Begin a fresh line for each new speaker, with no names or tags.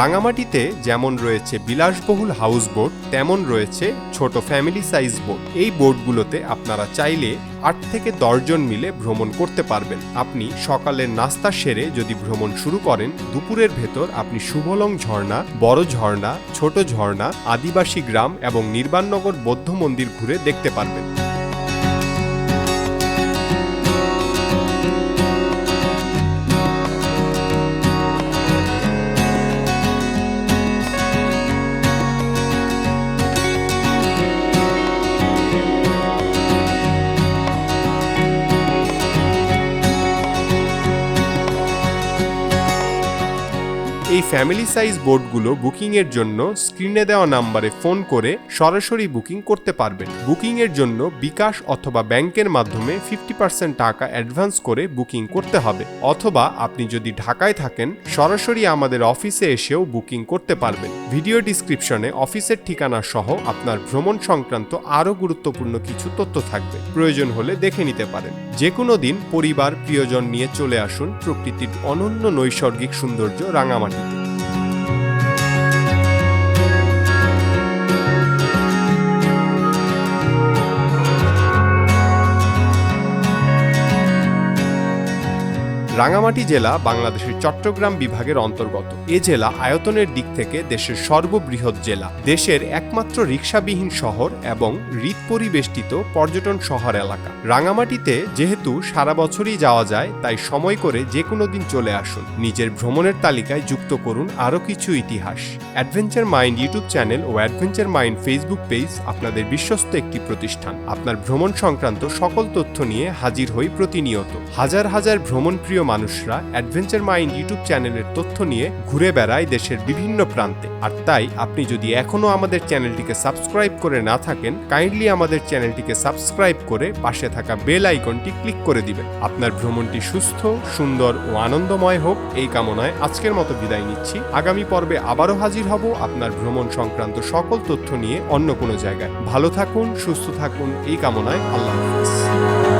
রাঙামাটিতে যেমন রয়েছে বিলাসবহুল হাউস বোট তেমন রয়েছে ছোট ফ্যামিলি সাইজ বোট এই বোটগুলোতে আপনারা চাইলে আট থেকে দশজন মিলে ভ্রমণ করতে পারবেন। আপনি সকালের নাস্তা সেরে যদি ভ্রমণ শুরু করেন, দুপুরের ভেতর আপনি শুভলং ঝর্ণা, বড় ঝর্ণা, ছোট ঝর্ণা, আদিবাসী গ্রাম এবং নির্বাণনগর বৌদ্ধ মন্দির ঘুরে দেখতে পারবেন। এই ফ্যামিলি সাইজ বোটগুলো বুকিংয়ের জন্য স্ক্রিনে দেওয়া নাম্বারে ফোন করে সরাসরি বুকিং করতে পারবেন। বুকিংয়ের জন্য বিকাশ অথবা ব্যাংকের মাধ্যমে ফিফটি পার্সেন্ট টাকা অ্যাডভান্স করে বুকিং করতে হবে। অথবা আপনি যদি ঢাকায় থাকেন, সরাসরি আমাদের অফিসে এসেও বুকিং করতে পারবেন। ভিডিও ডিসক্রিপশনে অফিসের ঠিকানা সহ আপনার ভ্রমণ সংক্রান্ত আরও গুরুত্বপূর্ণ কিছু তথ্য থাকবে। প্রয়োজন হলে দেখে নিতে পারেন। যে কোনো দিন পরিবার, প্রিয়জন নিয়ে চলে আসুন প্রকৃতির অনন্য নৈসর্গিক সৌন্দর্য রাঙামাটিতে রাঙামাটি জেলা বাংলাদেশের চট্টগ্রাম বিভাগের অন্তর্গত। এ জেলা আয়তনের দিক থেকে দেশের সর্ববৃহৎ জেলা। দেশের একমাত্র রিক্সাবিহীন শহর এবং হৃদ পরিবেষ্টিত পর্যটন শহর এলাকা। রাঙামাটিতে যেহেতু সারা বছরই যাওয়া যায়, তাই সময় করে যে কোনো দিন চলে আসুন। নিজের ভ্রমণের তালিকায় যুক্ত করুন আরও কিছু ইতিহাস। অ্যাডভেঞ্চার মাইন্ড ইউটিউব চ্যানেল ও অ্যাডভেঞ্চার মাইন্ড ফেসবুক পেজ আপনাদের বিশ্বস্ত একটি প্রতিষ্ঠান। আপনার ভ্রমণ সংক্রান্ত সকল তথ্য নিয়ে হাজির হই প্রতিনিয়ত। হাজার হাজার ভ্রমণপ্রিয় মানুষরা অ্যাডভেঞ্চার মাইন্ড ইউটিউব চ্যানেলের তথ্য নিয়ে ঘুরে বেড়ায় দেশের বিভিন্ন প্রান্তে। আর তাই আপনি যদি এখনও আমাদের চ্যানেলটিকে সাবস্ক্রাইব করে না থাকেন কাইন্ডলি আমাদের চ্যানেলটিকে সাবস্ক্রাইব করে পাশে থাকা বেল আইকনটি ক্লিক করে দিবেন। আপনার ভ্রমণটি সুস্থ, সুন্দর ও আনন্দময় হোক, এই কামনায় আজকের মতো বিদায় নিচ্ছি। আগামী পর্বে আবারও হাজির হব আপনার ভ্রমণ সংক্রান্ত সকল তথ্য নিয়ে অন্য কোনো জায়গায়। ভালো থাকুন, সুস্থ থাকুন, এই কামনায় আল্লাহ হাফিজ।